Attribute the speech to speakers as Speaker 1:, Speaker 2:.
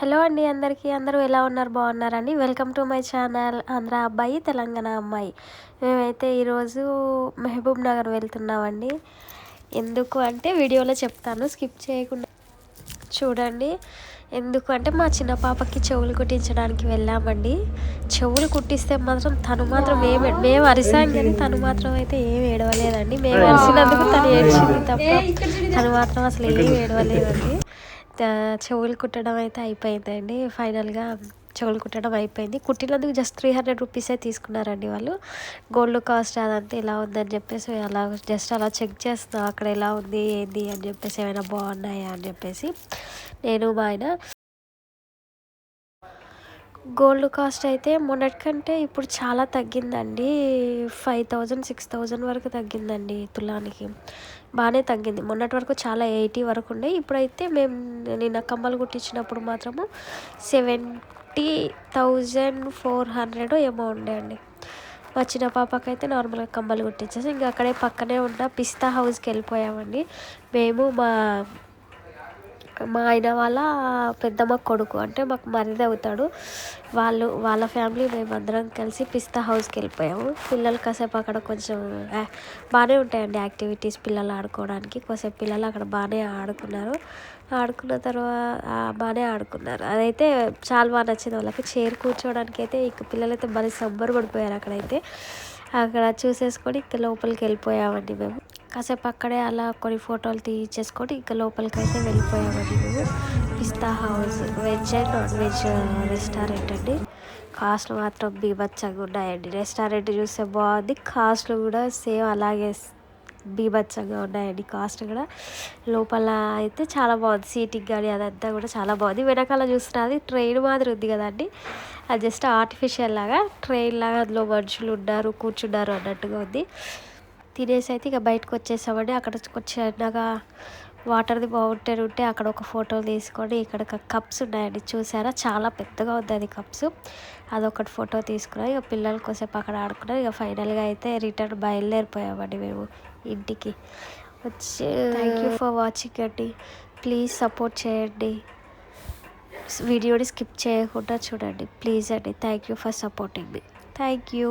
Speaker 1: Hello అండి అందరికీ. అందరూ ఎలా ఉన్నారు? బాగున్నారని welcome to my channel Andhra అబ్బాయి తెలంగాణ అమ్మాయి. మేమైతే ఈరోజు మహబూబ్ నగర్ వెళ్తున్నామండి. ఎందుకు అంటే వీడియోలో చెప్తాను స్కిప్ చేయకుండా చూడండి. ఎందుకు అంటే మా చిన్న పాపకి చెవులు కుట్టించడానికి వెళ్ళామండి. చెవులు కుట్టిస్తే మాత్రం తను మాత్రం ఏమి మేము అరిసాం కానీ తను మాత్రం అయితే ఏం ఏడవలేదండి. మేము అరిసినందుకు తను ఏడ్చింది తప్ప తను మాత్రం అసలు ఏం ఏడవలేదండి. చెవులు కుట్టడం అయితే అయిపోయిందండి. ఫైనల్గా చెవులు కుట్టడం అయిపోయింది. కుట్టినందుకు జస్ట్ త్రీ హండ్రెడ్ రూపీసే తీసుకున్నారండి వాళ్ళు. గోల్డ్ కాస్ట్ అదంతా ఎలా ఉందని చెప్పేసి అలా జస్ట్ అలా చెక్ చేస్తున్నాం అక్కడ ఎలా ఉంది ఏంది అని చెప్పేసి ఏమైనా బాగున్నాయా అని చెప్పేసి. నేను మా ఆయన గోల్డ్ కాస్ట్ అయితే మొన్నటికంటే ఇప్పుడు చాలా తగ్గిందండి. ఫైవ్ థౌజండ్ సిక్స్ థౌజండ్ వరకు తగ్గిందండి తులానికి. బాగానే తగ్గింది. మొన్నటి వరకు చాలా ఎయిటీ వరకు ఉండే. ఇప్పుడైతే మేము నిన్న కమ్మలు కుట్టించినప్పుడు మాత్రము సెవెంటీ థౌజండ్ ఫోర్ హండ్రెడ్ ఏమో ఉండే అండి. మా చిన్న పాపకైతే నార్మల్గా కమ్మలు కుట్టించేసి ఇంకా అక్కడే పక్కనే ఉన్న పిస్తా హౌస్కి వెళ్ళిపోయామండి. మేము మా మా ఆయన వాళ్ళ పెద్దమ్మ కొడుకు. అంటే మాకు మరిది అవుతాడు వాళ్ళు వాళ్ళ ఫ్యామిలీ మేమందరం కలిసి పిస్తా హౌస్కి వెళ్ళిపోయాము. పిల్లలు కాసేపు అక్కడ కొంచెం బాగానే ఉంటాయండి యాక్టివిటీస్ పిల్లలు ఆడుకోవడానికి. కొంచెం పిల్లలు అక్కడ బాగానే ఆడుకున్నారు. ఆడుకున్న తర్వాత బాగానే ఆడుకున్నారు. అదైతే చాలా బాగా నచ్చింది వాళ్ళకి. చైర్ కూర్చోవడానికి అయితే ఇక పిల్లలైతే భలే సంబర పడిపోయారు అక్కడైతే. అక్కడ చూసేసుకొని ఇంకా లోపలికి వెళ్ళిపోయామండి మేము. కాసేపు అక్కడే అలా కొన్ని ఫోటోలు తీయించేసుకొని ఇంకా లోపలికి అయితే వెళ్ళిపోయామండి మేము. Pista House veg and non veg restaurant అండి. కాస్ట్లు మాత్రం బీభత్సంగా ఉన్నాయండి. రెస్టారెంట్ చూస్తే బాగుంది. కాస్ట్లు కూడా సేమ్ అలాగే బీభత్సంగా ఉన్నాయండి కాస్ట్ కూడా. లోపల అయితే చాలా బాగుంది. సీటింగ్ కానీ అదంతా కూడా చాలా బాగుంది. వెనకాల చూస్తున్నది ట్రైన్ మాదిరి ఉంది కదండి. అది జస్ట్ ఆర్టిఫిషియల్ లాగా ట్రైన్ లాగా అందులో మనుషులు ఉన్నారు కూర్చున్నారు అన్నట్టుగా ఉంది. తినేసి అయితే ఇక బయటకు వచ్చేసామండి. అక్కడ వచ్చినాక వాటర్ది బాగుంటే ఉంటే అక్కడ ఒక ఫోటో తీసుకొని ఇక్కడ కప్స్ ఉన్నాయండి. చూసారా? చాలా పెద్దగా ఉంది అది కప్స్ అదొకటి ఫోటో తీసుకున్నాం ఇక పిల్లల కోసేపు అక్కడ ఆడుకున్నాం ఇక ఫైనల్గా అయితే రిటర్న్ బయలుదేరిపోయామండి మేము ఇంటికి. వచ్చి థ్యాంక్ యూ ఫర్ వాచింగ్ అండి. ప్లీజ్ సపోర్ట్ చేయండి. వీడియోని స్కిప్ చేయకుండా చూడండి. ప్లీజ్ అండి. Thank you for supporting me thank you